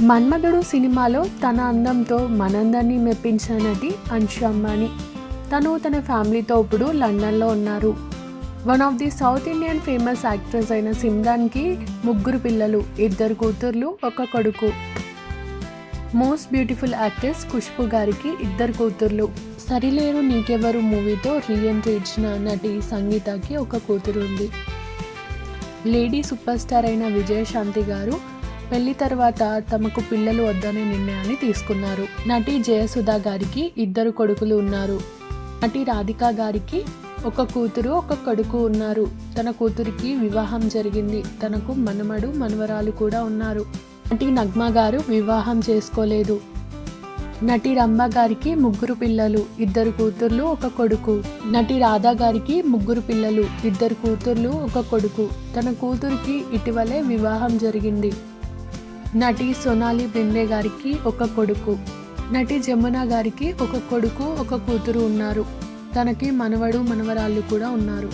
మన్మధుడు సినిమాలో తన అందంతో మనందరినీ మెప్పించిన నటి అంశు అంబానీ. తను తన ఫ్యామిలీతో ఇప్పుడు లండన్లో ఉన్నారు. One of the south Indian famous actress అయిన సిమ్రాన్కి ముగ్గురు పిల్లలు ఇద్దరు కూతుర్లు ఒక కొడుకు. మోస్ట్ బ్యూటిఫుల్ యాక్ట్రెస్ ఖుష్బు గారికి ఇద్దరు కూతుర్లు. సరిలేరు నీకెవరు మూవీతో రీఎంట్రీ ఇచ్చిన నటి సంగీతకి ఒక కూతురు ఉంది లేడీ సూపర్ స్టార్ అయిన విజయశాంతి గారు పెళ్ళి తర్వాత తమకు పిల్లలు వద్దనే నిర్ణయాన్ని తీసుకున్నారు. నటి జయసుధ గారికి ఇద్దరు కొడుకులు ఉన్నారు. నటి రాధిక గారికి ఒక కూతురు ఒక కొడుకు ఉన్నారు. తన కూతురికి వివాహం జరిగింది. తనకు మనమడు మనవరాలు కూడా ఉన్నారు. నటి నగ్మ గారు వివాహం చేసుకోలేదు. నటి రంభ గారికి ముగ్గురు పిల్లలు ఇద్దరు కూతుర్లు ఒక కొడుకు. నటి రాధా గారికి ముగ్గురు పిల్లలు ఇద్దరు కూతుర్లు ఒక కొడుకు. తన కూతురికి ఇటీవలే వివాహం జరిగింది. నటి సోనాలి బెందే గారికి ఒక కొడుకు. నటి జమున గారికి ఒక కొడుకు ఒక కూతురు ఉన్నారు. తనకి మనవడు మనవరాళ్ళు కూడా ఉన్నారు.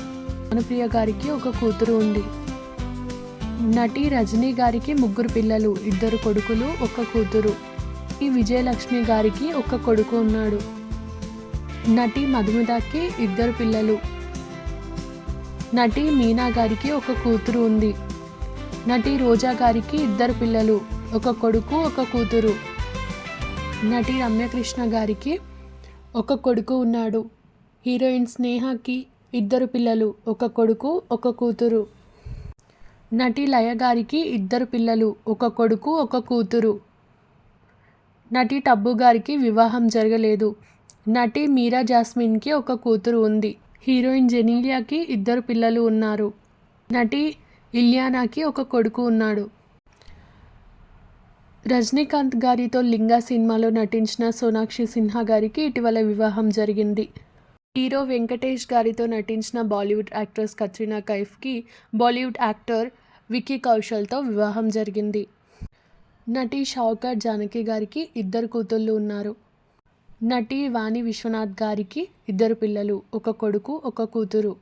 అనుప్రియ గారికి ఒక కూతురు ఉంది. నటి రజనీ గారికి ముగ్గురు పిల్లలు ఇద్దరు కొడుకులు ఒక కూతురు. ఈ విజయలక్ష్మి గారికి ఒక కొడుకు ఉన్నాడు. నటి మధుమితకి ఇద్దరు పిల్లలు. నటి మీనా గారికి ఒక కూతురు ఉంది. నటి రోజా గారికి ఇద్దరు పిల్లలు. ఒక కొడుకు ఒక కూతురు. నటి రమ్యకృష్ణ గారికి ఒక కొడుకు ఉన్నాడు. హీరోయిన్ స్నేహకి ఇద్దరు పిల్లలు ఒక కొడుకు ఒక కూతురు. నటి లయ గారికి ఇద్దరు పిల్లలు ఒక కొడుకు ఒక కూతురు. నటి టబ్బు గారికి వివాహం జరగలేదు. నటి మీరా జాస్మిన్కి ఒక కూతురు ఉంది. హీరోయిన్ జెనీలియాకి ఇద్దరు పిల్లలు ఉన్నారు. నటి ఇలియానాకి ఒక కొడుకు ఉన్నాడు. రజనీకాంత్ గారితో లింగా సినిమాలో నటించిన సోనాక్షి సిన్హా గారికి ఇటీవల వివాహం జరిగింది. హీరో వెంకటేష్ గారితో నటించిన బాలీవుడ్ యాక్ట్రెస్ కత్రినా కైఫ్కి బాలీవుడ్ యాక్టర్ విక్కీ కౌశల్తో వివాహం జరిగింది. నటి షౌకర్ జానకి గారికి ఇద్దరు కూతుళ్ళు ఉన్నారు. నటి వాణి విశ్వనాథ్ గారికి ఇద్దరు పిల్లలు ఒక కొడుకు ఒక కూతురు.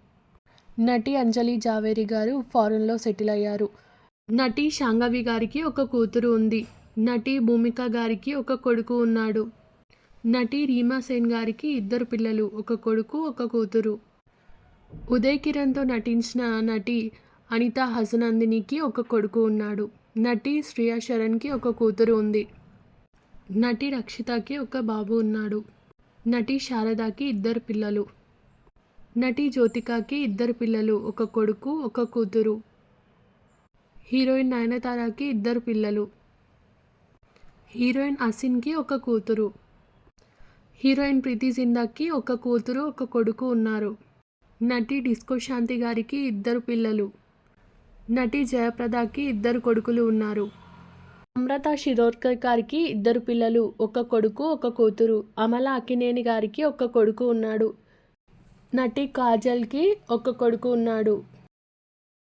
నటి అంజలి జావేరి గారు ఫారెన్లో సెటిల్ అయ్యారు. నటి శాంగవి గారికి ఒక కూతురు ఉంది. నటి భూమిక గారికి ఒక కొడుకు ఉన్నాడు. నటి రీమా సేన్ గారికి ఇద్దరు పిల్లలు ఒక కొడుకు ఒక కూతురు. ఉదయ్ కిరణ్తో నటించిన నటి అనిత హసనందినికి ఒక కొడుకు ఉన్నాడు. నటి శ్రియా శరణ్కి ఒక కూతురు ఉంది. నటి రక్షితకి ఒక బాబు ఉన్నాడు. నటి శారదాకి ఇద్దరు పిల్లలు. నటి జ్యోతికాకి ఇద్దరు పిల్లలు ఒక కొడుకు ఒక కూతురు. హీరోయిన్ నయనతారకి ఇద్దరు పిల్లలు. హీరోయిన్ అసిన్కి ఒక కూతురు. హీరోయిన్ ప్రీతి జిందాకి ఒక కూతురు ఒక కొడుకు ఉన్నారు. నటి డిస్కో శాంతి గారికి ఇద్దరు పిల్లలు. నటి జయప్రదకి ఇద్దరు కొడుకులు ఉన్నారు. అమృత శిరోర్కర్ గారికి ఇద్దరు పిల్లలు ఒక కొడుకు ఒక కూతురు. అమల అకినేని గారికి ఒక కొడుకు ఉన్నాడు. నటి కాజల్కి ఒక కొడుకు ఉన్నాడు.